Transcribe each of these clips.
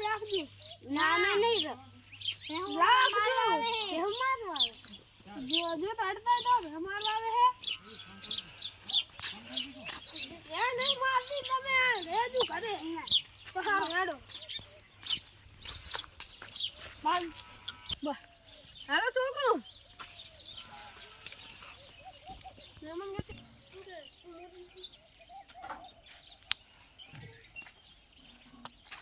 રાખજે. ના ના. નહીં તો રાખજો. જો જો તો અડતા તો અમાર આવે હે. એ નહીં મારતી તમે રેજુ કરે પહા ગાડો બાલ. બસ. હાલો છોકરો. મહેમાન ગતિ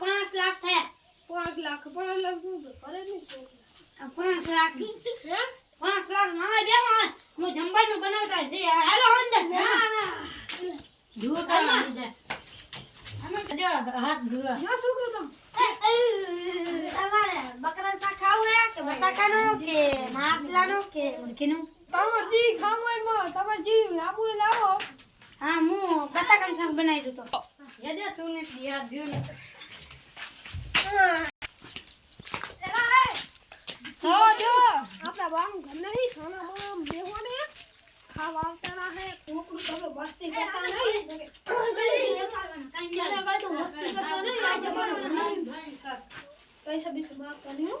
પાંચ લાખ થયા પાંચ લાખ. પાંચ લાખ શું? તો કરે નહીં છોકરો. આ પાંચ લાખ. હે? પાંચ લાખ ના બેહો હા. હું જમવાનું બનાવતા જઈ હાલો અંદર ના ના જુઓ તમારે હાથ ધોવા જો છોકરો તમ તમારે બકરા શાક ખાવું હે કે બટાકાનું કે માસલાનું કે મુરઘીનું તમાર જી ખામોયમાં તમાર જી લાબુ લાવો. હા હું બટાકાનું શાક બનાવી દઉં તો. હેડે તું ને દિયા દિયો હા. જો. આપડા બામ ઘર નહીં ખાના બામ બેહો ને ખાવા આવતા ના હે કોકડું તમે મસ્તી કરતા નહીં. ત્યારે કઈ તો મસ્તી કરતા નહીં આ જમાનો પૈસા બીસા માફ કર્યું.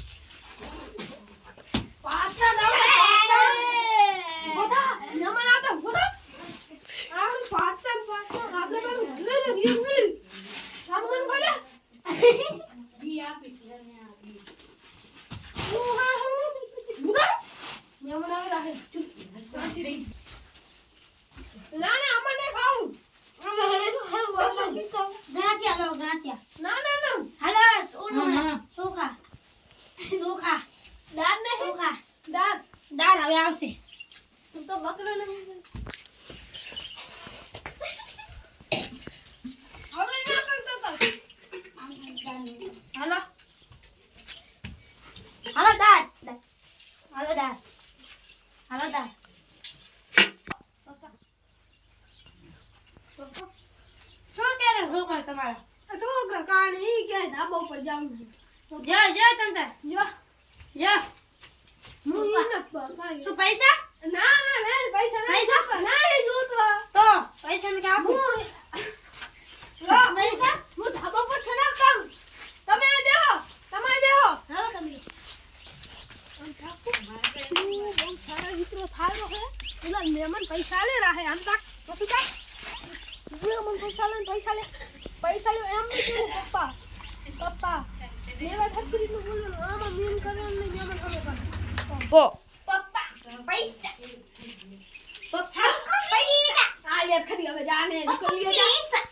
આપણે પેલું લે લે ગીર ગીર સામન બોલે બોધા નમન આવે રાખે ચૂપ શાંતિ રહી ના ના અમને ખાવું અમે હવે તો હેલ વાસો ગાંઠિયા લો ગાંઠિયા ના ના ના હાલો ઓનું ચોખા ચોખા દાદ ને ચોખા દાદ દાળ હવે આવશે તું તો બકરો ને હવે ના કરતો તો હાલો હાલો દાળ દાળ. હાલો દાળ હાલો દાળ શું કરે છોકરા તમારા છોકરા કાણી કે ધાબા ઉપર જાવું છે. જો જો તંતર જો. જો. શું પૈસા? ના ના ના પૈસા ના પૈસા? ના એ જોતવા તો પૈસા ને આપું હું લો પૈસા હું ધાબા પર સલામ કરું તમે આ બેહો તમે આ બેહો હાલો તમે આમ ઠાકુ તું બહુ સારા મિત્રો થાયો હે પેલા મહેમાન પૈસા લે રાહે આમ તાક પછી તાક મહેમાન પૈસા લે. પૈસા લે એમ નહીં બોલું પપ્પા. પપ્પા મેવા થકી તો બોલવાનું આમાં મેમ કરે ને મહેમાન હવે કરે. કો પપ્પા પૈસા. પપ્પા પૈસા. આ યાદ ખરી હવે જાને નીકળી જા. પૈસા પૈસા.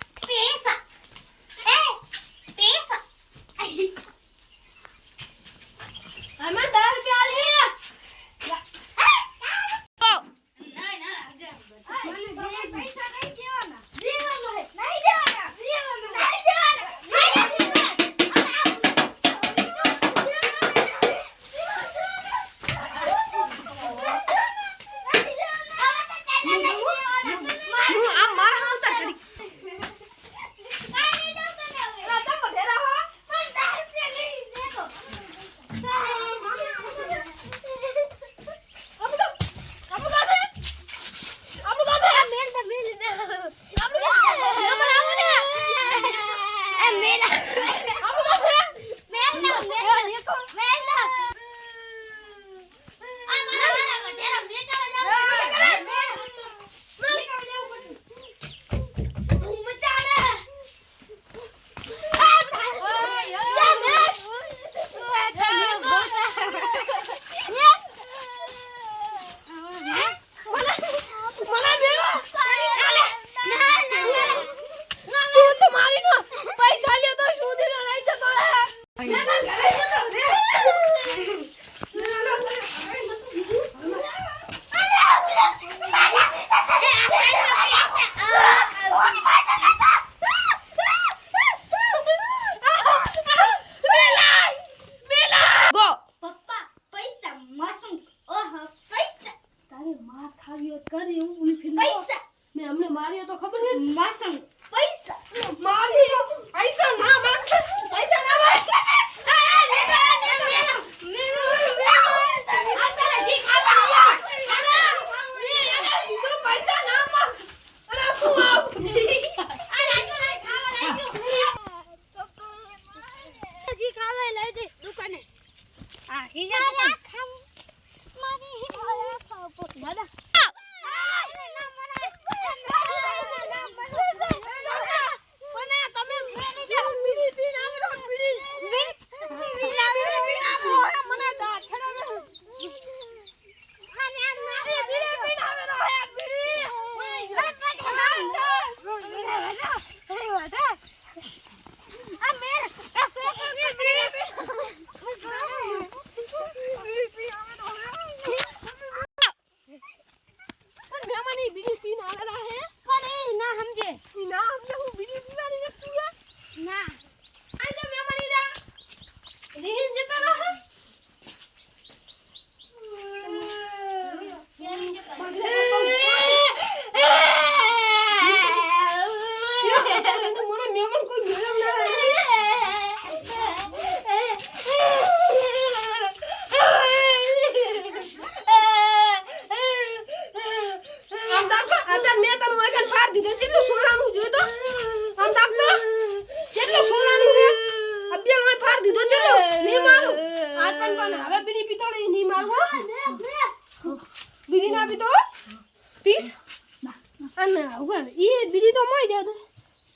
હતી બીજી તો મળી ગયો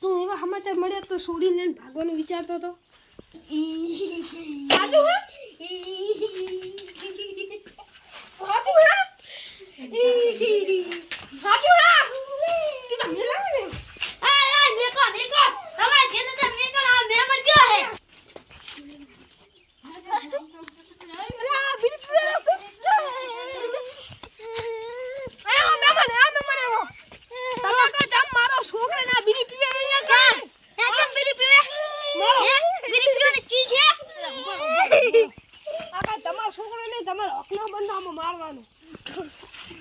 તું એવા સમાચાર મળ્યા તો છોડી લઈને ભાગવાનો વિચારતો હતો હા? સાચું હા? સાચું હા? તું તમને લાગે આ આ મેકઅપ મેકઅપ મેળવવાનો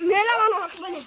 મેળવવાનો હક બને.